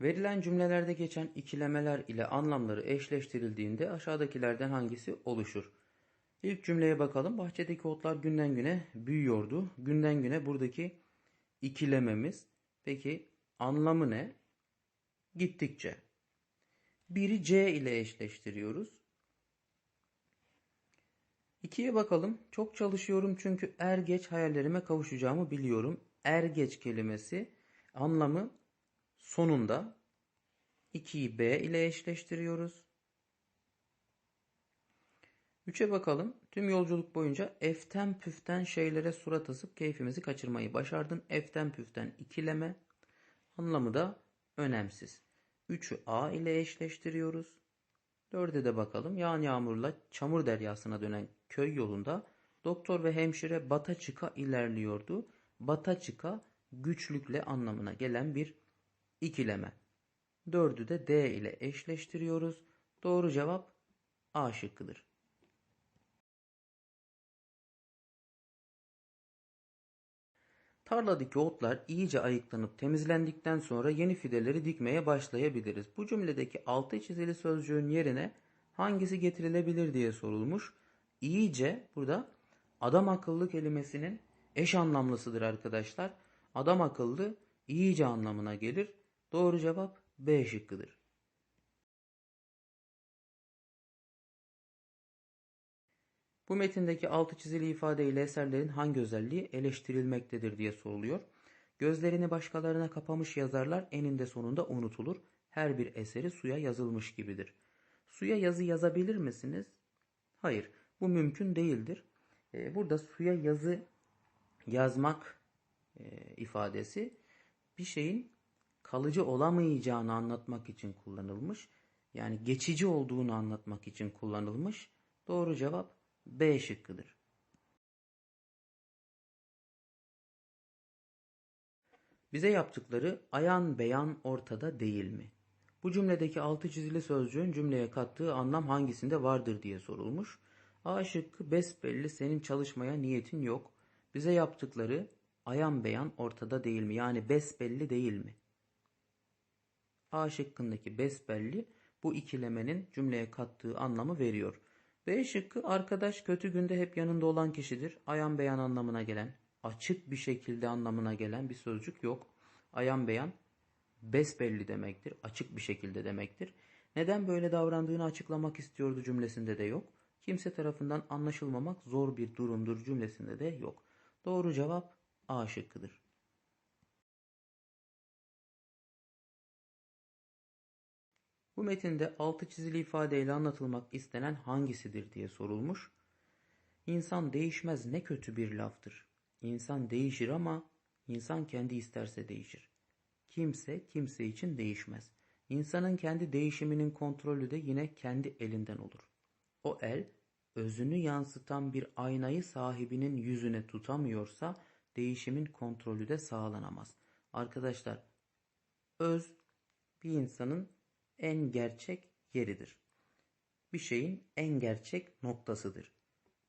Verilen cümlelerde geçen ikilemeler ile anlamları eşleştirildiğinde aşağıdakilerden hangisi oluşur? İlk cümleye bakalım. Bahçedeki otlar günden güne büyüyordu. Günden güne buradaki ikilememiz. Peki anlamı ne? Gittikçe. Biri C ile eşleştiriyoruz. İkiye bakalım. Çok çalışıyorum çünkü er geç hayallerime kavuşacağımı biliyorum. Er geç kelimesi anlamı sonunda 2'yi B ile eşleştiriyoruz. 3'e bakalım. Tüm yolculuk boyunca eften püften şeylere surat asıp keyfimizi kaçırmayı başardın. Eften püften ikileme. Anlamı da önemsiz. 3'ü A ile eşleştiriyoruz. 4'e de bakalım. Yağan yağmurla çamur deryasına dönen köy yolunda doktor ve hemşire bata çıka ilerliyordu. Bata çıka güçlükle anlamına gelen bir ikileme. 4'ü de D ile eşleştiriyoruz. Doğru cevap A şıkkıdır. Tarladaki otlar iyice ayıklanıp temizlendikten sonra yeni fideleri dikmeye başlayabiliriz. Bu cümledeki altı çizili sözcüğün yerine hangisi getirilebilir diye sorulmuş. İyice burada adam akıllı kelimesinin eş anlamlısıdır arkadaşlar. Adam akıllı iyice anlamına gelir. Doğru cevap B şıkkıdır. Bu metindeki altı çizili ifade ile eserlerin hangi özelliği eleştirilmektedir diye soruluyor. Gözlerini başkalarına kapamış yazarlar eninde sonunda unutulur. Her bir eseri suya yazılmış gibidir. Suya yazı yazabilir misiniz? Hayır, bu mümkün değildir. Ee, burada suya yazı yazmak e, ifadesi bir şeyin kalıcı olamayacağını anlatmak için kullanılmış. Yani geçici olduğunu anlatmak için kullanılmış. Doğru cevap B şıkkıdır. Bize yaptıkları ayan beyan ortada değil mi? Bu cümledeki altı çizili sözcüğün cümleye kattığı anlam hangisinde vardır diye sorulmuş. A şıkkı besbelli senin çalışmaya niyetin yok. Bize yaptıkları ayan beyan ortada değil mi? Yani besbelli değil mi? A şıkkındaki besbelli bu ikilemenin cümleye kattığı anlamı veriyor. B şıkkı arkadaş kötü günde hep yanında olan kişidir. Ayan beyan anlamına gelen, açık bir şekilde anlamına gelen bir sözcük yok. Ayan beyan besbelli demektir, açık bir şekilde demektir. Neden böyle davrandığını açıklamak istiyordu cümlesinde de yok. Kimse tarafından anlaşılmamak zor bir durumdur cümlesinde de yok. Doğru cevap A şıkkıdır. Bu metinde altı çizili ifadeyle anlatılmak istenen hangisidir diye sorulmuş. İnsan değişmez ne kötü bir laftır. İnsan değişir ama insan kendi isterse değişir. Kimse kimse için değişmez. İnsanın kendi değişiminin kontrolü de yine kendi elinden olur. O el özünü yansıtan bir aynayı sahibinin yüzüne tutamıyorsa değişimin kontrolü de sağlanamaz. Arkadaşlar öz bir insanın en gerçek yeridir. Bir şeyin en gerçek noktasıdır.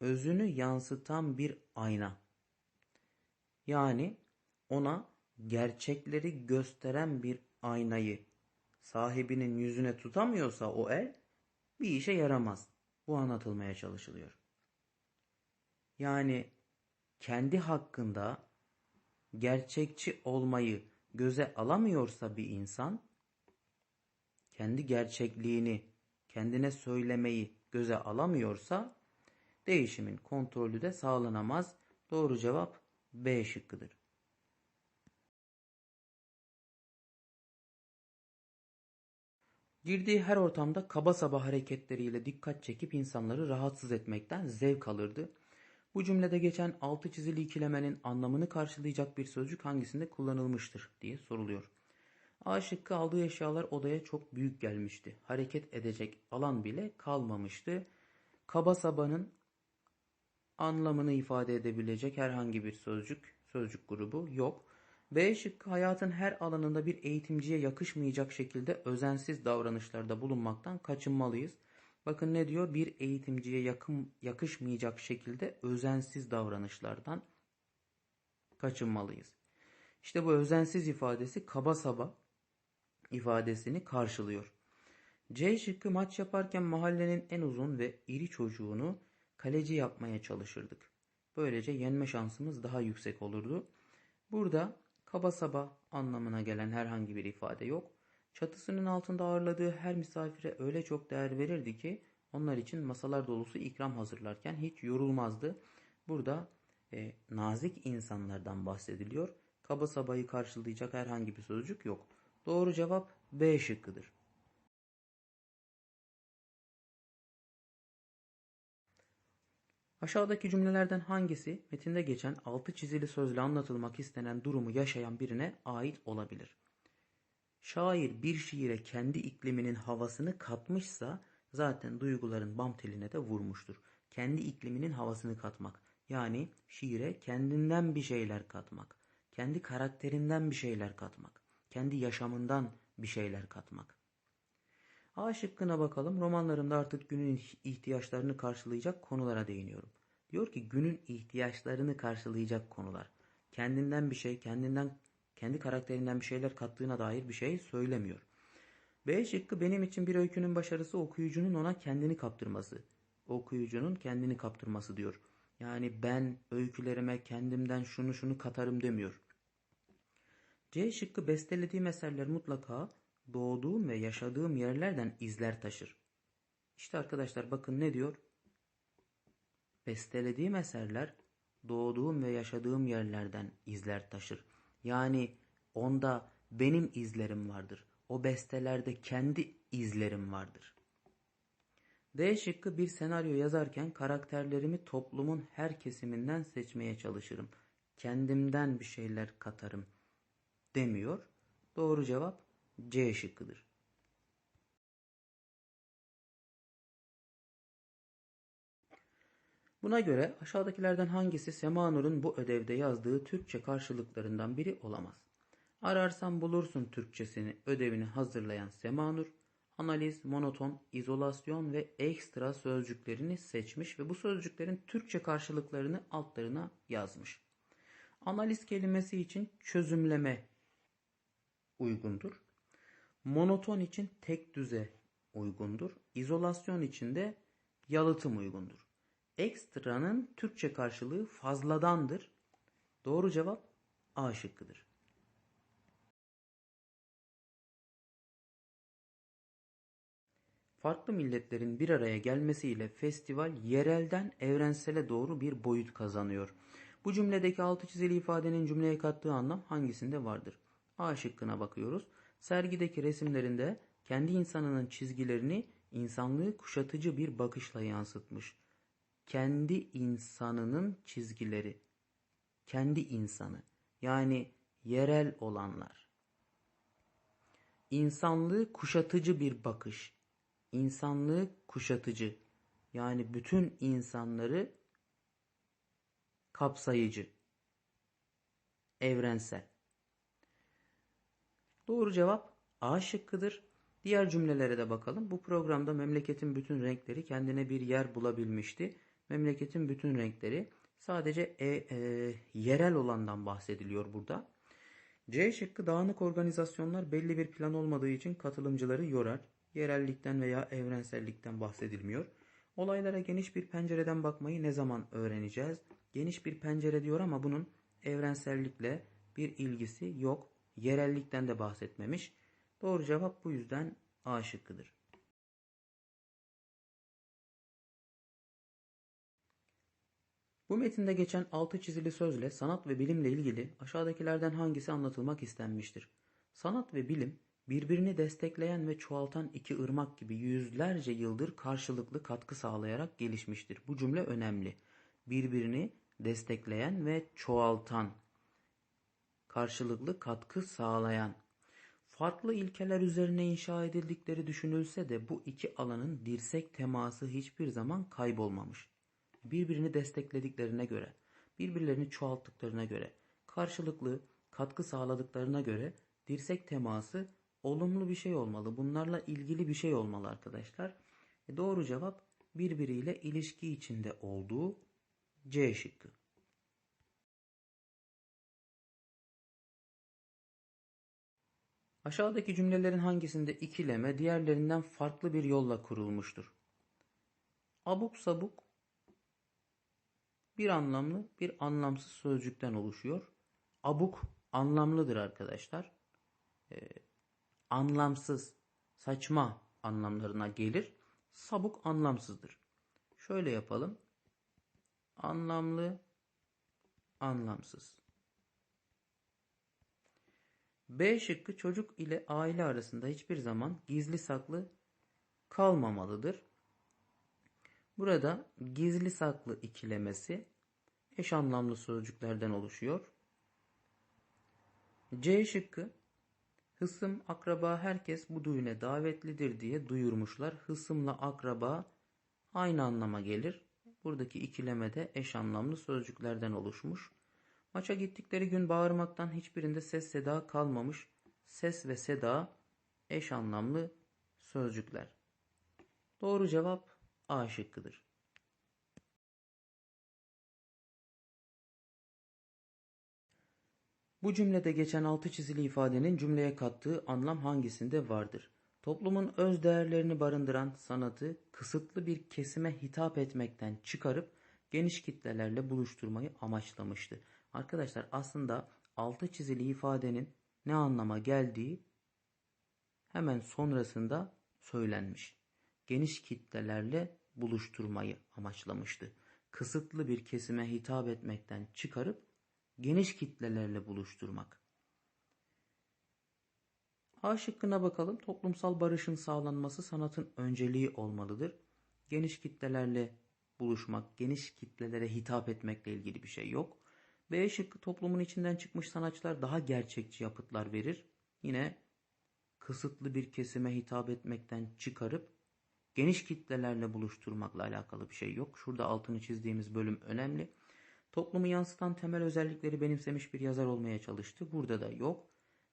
Özünü yansıtan bir ayna. Yani ona gerçekleri gösteren bir aynayı sahibinin yüzüne tutamıyorsa o el bir işe yaramaz. Bu anlatılmaya çalışılıyor. Yani kendi hakkında gerçekçi olmayı göze alamıyorsa bir insan kendi gerçekliğini kendine söylemeyi göze alamıyorsa değişimin kontrolü de sağlanamaz. Doğru cevap B şıkkıdır. Girdiği her ortamda kaba saba hareketleriyle dikkat çekip insanları rahatsız etmekten zevk alırdı. Bu cümlede geçen altı çizili ikilemenin anlamını karşılayacak bir sözcük hangisinde kullanılmıştır diye soruluyor. A şıkkı aldığı eşyalar odaya çok büyük gelmişti. Hareket edecek alan bile kalmamıştı. Kaba sabanın anlamını ifade edebilecek herhangi bir sözcük, sözcük grubu yok. B şıkkı hayatın her alanında bir eğitimciye yakışmayacak şekilde özensiz davranışlarda bulunmaktan kaçınmalıyız. Bakın ne diyor? Bir eğitimciye yakın, yakışmayacak şekilde özensiz davranışlardan kaçınmalıyız. İşte bu özensiz ifadesi kaba saba ifadesini karşılıyor. C şıkkı maç yaparken mahallenin en uzun ve iri çocuğunu kaleci yapmaya çalışırdık. Böylece yenme şansımız daha yüksek olurdu. Burada kaba saba anlamına gelen herhangi bir ifade yok. Çatısının altında ağırladığı her misafire öyle çok değer verirdi ki onlar için masalar dolusu ikram hazırlarken hiç yorulmazdı. Burada e, nazik insanlardan bahsediliyor. Kaba sabayı karşılayacak herhangi bir sözcük yok. Doğru cevap B şıkkıdır. Aşağıdaki cümlelerden hangisi metinde geçen altı çizili sözle anlatılmak istenen durumu yaşayan birine ait olabilir? Şair bir şiire kendi ikliminin havasını katmışsa zaten duyguların bam teline de vurmuştur. Kendi ikliminin havasını katmak. Yani şiire kendinden bir şeyler katmak. Kendi karakterinden bir şeyler katmak. Kendi yaşamından bir şeyler katmak. A şıkkına bakalım. Romanlarımda artık günün ihtiyaçlarını karşılayacak konulara değiniyorum. Diyor ki günün ihtiyaçlarını karşılayacak konular. Kendinden bir şey, kendinden kendi karakterinden bir şeyler kattığına dair bir şey söylemiyor. B şıkkı benim için bir öykünün başarısı okuyucunun ona kendini kaptırması. Okuyucunun kendini kaptırması diyor. Yani ben öykülerime kendimden şunu şunu katarım demiyor. C şıkkı bestelediğim eserler mutlaka doğduğum ve yaşadığım yerlerden izler taşır. İşte arkadaşlar bakın ne diyor? Bestelediğim eserler doğduğum ve yaşadığım yerlerden izler taşır. Yani onda benim izlerim vardır. O bestelerde kendi izlerim vardır. D şıkkı bir senaryo yazarken karakterlerimi toplumun her kesiminden seçmeye çalışırım. Kendimden bir şeyler katarım demiyor. Doğru cevap C şıkkıdır. Buna göre aşağıdakilerden hangisi Semanur'un bu ödevde yazdığı Türkçe karşılıklarından biri olamaz? Ararsan bulursun Türkçesini ödevini hazırlayan Semanur, analiz, monoton, izolasyon ve ekstra sözcüklerini seçmiş ve bu sözcüklerin Türkçe karşılıklarını altlarına yazmış. Analiz kelimesi için çözümleme uygundur. Monoton için tek düze uygundur. İzolasyon için de yalıtım uygundur. Ekstranın Türkçe karşılığı fazladandır. Doğru cevap A şıkkıdır. Farklı milletlerin bir araya gelmesiyle festival yerelden evrensele doğru bir boyut kazanıyor. Bu cümledeki altı çizili ifadenin cümleye kattığı anlam hangisinde vardır? A şıkkına bakıyoruz. Sergideki resimlerinde kendi insanının çizgilerini insanlığı kuşatıcı bir bakışla yansıtmış. Kendi insanının çizgileri. Kendi insanı. Yani yerel olanlar. İnsanlığı kuşatıcı bir bakış. İnsanlığı kuşatıcı. Yani bütün insanları kapsayıcı. Evrensel. Doğru cevap A şıkkıdır. Diğer cümlelere de bakalım. Bu programda memleketin bütün renkleri kendine bir yer bulabilmişti. Memleketin bütün renkleri sadece e, e, yerel olandan bahsediliyor burada. C şıkkı dağınık organizasyonlar belli bir plan olmadığı için katılımcıları yorar. Yerellikten veya evrensellikten bahsedilmiyor. Olaylara geniş bir pencereden bakmayı ne zaman öğreneceğiz? Geniş bir pencere diyor ama bunun evrensellikle bir ilgisi yok. Yerellikten de bahsetmemiş. Doğru cevap bu yüzden A şıkkıdır. Bu metinde geçen altı çizili sözle sanat ve bilimle ilgili aşağıdakilerden hangisi anlatılmak istenmiştir? Sanat ve bilim birbirini destekleyen ve çoğaltan iki ırmak gibi yüzlerce yıldır karşılıklı katkı sağlayarak gelişmiştir. Bu cümle önemli. Birbirini destekleyen ve çoğaltan karşılıklı katkı sağlayan. Farklı ilkeler üzerine inşa edildikleri düşünülse de bu iki alanın dirsek teması hiçbir zaman kaybolmamış. Birbirini desteklediklerine göre, birbirlerini çoğalttıklarına göre, karşılıklı katkı sağladıklarına göre dirsek teması olumlu bir şey olmalı. Bunlarla ilgili bir şey olmalı arkadaşlar. E doğru cevap birbiriyle ilişki içinde olduğu C şıkkı. Aşağıdaki cümlelerin hangisinde ikileme diğerlerinden farklı bir yolla kurulmuştur? Abuk sabuk bir anlamlı bir anlamsız sözcükten oluşuyor. Abuk anlamlıdır arkadaşlar. Ee, anlamsız, saçma anlamlarına gelir. Sabuk anlamsızdır. Şöyle yapalım. Anlamlı, anlamsız. B şıkkı çocuk ile aile arasında hiçbir zaman gizli saklı kalmamalıdır. Burada gizli saklı ikilemesi eş anlamlı sözcüklerden oluşuyor. C şıkkı hısım, akraba herkes bu düğüne davetlidir diye duyurmuşlar. Hısımla akraba aynı anlama gelir. Buradaki ikileme de eş anlamlı sözcüklerden oluşmuş. Maça gittikleri gün bağırmaktan hiçbirinde ses seda kalmamış. Ses ve seda eş anlamlı sözcükler. Doğru cevap A şıkkıdır. Bu cümlede geçen altı çizili ifadenin cümleye kattığı anlam hangisinde vardır? Toplumun öz değerlerini barındıran sanatı kısıtlı bir kesime hitap etmekten çıkarıp geniş kitlelerle buluşturmayı amaçlamıştı. Arkadaşlar aslında altı çizili ifadenin ne anlama geldiği hemen sonrasında söylenmiş. Geniş kitlelerle buluşturmayı amaçlamıştı. Kısıtlı bir kesime hitap etmekten çıkarıp geniş kitlelerle buluşturmak. A şıkkına bakalım. Toplumsal barışın sağlanması sanatın önceliği olmalıdır. Geniş kitlelerle buluşmak, geniş kitlelere hitap etmekle ilgili bir şey yok. B şıkkı toplumun içinden çıkmış sanatçılar daha gerçekçi yapıtlar verir. Yine kısıtlı bir kesime hitap etmekten çıkarıp geniş kitlelerle buluşturmakla alakalı bir şey yok. Şurada altını çizdiğimiz bölüm önemli. Toplumu yansıtan temel özellikleri benimsemiş bir yazar olmaya çalıştı. Burada da yok.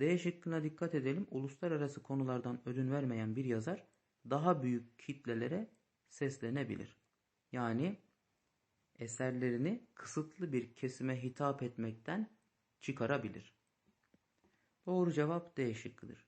D şıkkına dikkat edelim. Uluslararası konulardan ödün vermeyen bir yazar daha büyük kitlelere seslenebilir. Yani eserlerini kısıtlı bir kesime hitap etmekten çıkarabilir. Doğru cevap D şıkkıdır.